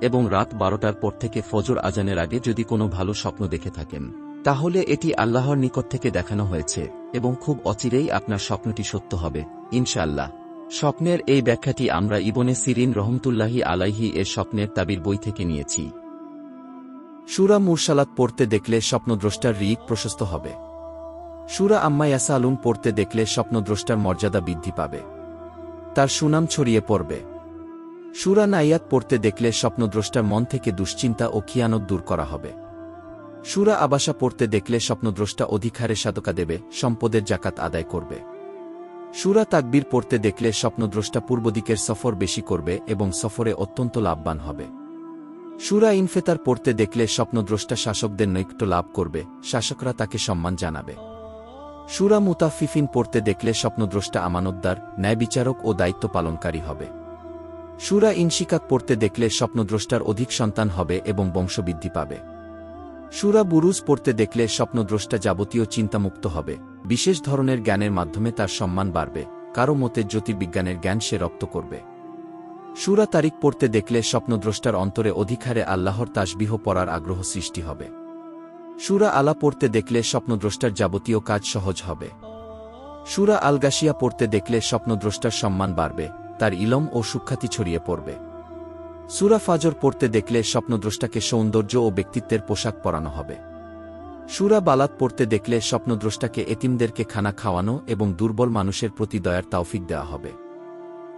এবং রাত বারোটার পর থেকে ফজর আজানের আগে যদি কোনো ভালো স্বপ্ন দেখে থাকেন, তাহলে এটি আল্লাহর নিকট থেকে দেখানো হয়েছে, এবং খুব অচিরেই আপনার স্বপ্নটি সত্য হবে, ইনশাআল্লাহ। স্বপ্নের এই ব্যাখ্যাটি আমরা ইবনে সিরিন রহমতুল্লাহি আলাইহি এর স্বপ্নের তাবির বই থেকে নিয়েছি। সুরা মুরসালাত পড়তে দেখলে স্বপ্নদ্রষ্টার রিক প্রশস্ত হবে। সুরা আম্মা ইয়াসালুন পড়তে দেখলে স্বপ্নদ্রষ্টার মর্যাদা বৃদ্ধি পাবে। তার সুনাম ছড়িয়ে পড়বে। সুরা নাইয়াত পড়তে দেখলে স্বপ্নদ্রষ্টার মন থেকে দুশ্চিন্তা ও খিয়ানত দূর করা হবে। সুরা আবাসা পড়তে দেখলে স্বপ্নদ্রষ্টা অধিকারে সাদকা দেবে, সম্পদের জাকাত আদায় করবে। সুরা তাকবীর পড়তে দেখলে স্বপ্নদ্রষ্টা পূর্বদিকের সফর বেশি করবে এবং সফরে অত্যন্ত লাভবান হবে। সুরা ইনফেতার পড়তে দেখলে স্বপ্নদ্রষ্টা শাসকদের নৈক্য লাভ করবে, শাসকরা তাকে সম্মান জানাবে। সুরা মুতাফিফিন পড়তে দেখলে স্বপ্নদ্রষ্টা আমানতদার ন্যায় বিচারক ও দায়িত্ব পালনকারী হবে। সুরা ইনশিকাক পড়তে দেখলে স্বপ্নদ্রষ্টার অধিক সন্তান হবে এবং বংশবৃদ্ধি পাবে। সুরা বুরুজ পড়তে দেখলে স্বপ্নদ্রষ্টা যাবতীয় চিন্তামুক্ত হবে। বিশেষ ধরনের জ্ঞানের মাধ্যমে তার সম্মান বাড়বে। কারও মতে জ্যোতির্বিজ্ঞানের জ্ঞান সে রপ্ত করবে। সুরা তারিখ পড়তে দেখলে স্বপ্নদ্রষ্টার অন্তরে অধিকারে আল্লাহর তাসবিহ পড়ার আগ্রহ সৃষ্টি হবে। সুরা আলা পড়তে দেখলে স্বপ্নদ্রষ্টার যাবতীয় কাজ সহজ হবে। সুরা আলগাশিয়া পড়তে দেখলে স্বপ্নদ্রষ্টার সম্মান বাড়বে। তার ইলম ও সুখ্যাতি ছড়িয়ে পড়বে। সুরা ফাজর পড়তে দেখলে স্বপ্নদ্রষ্টাকে সৌন্দর্য ও ব্যক্তিত্বের পোশাক পরানো হবে। সুরা বালাত পড়তে দেখলে স্বপ্নদ্রষ্টাকে এতিমদেরকে খানা খাওয়ানো এবং দুর্বল মানুষের প্রতি দয়ার তাওফিক দেওয়া হবে।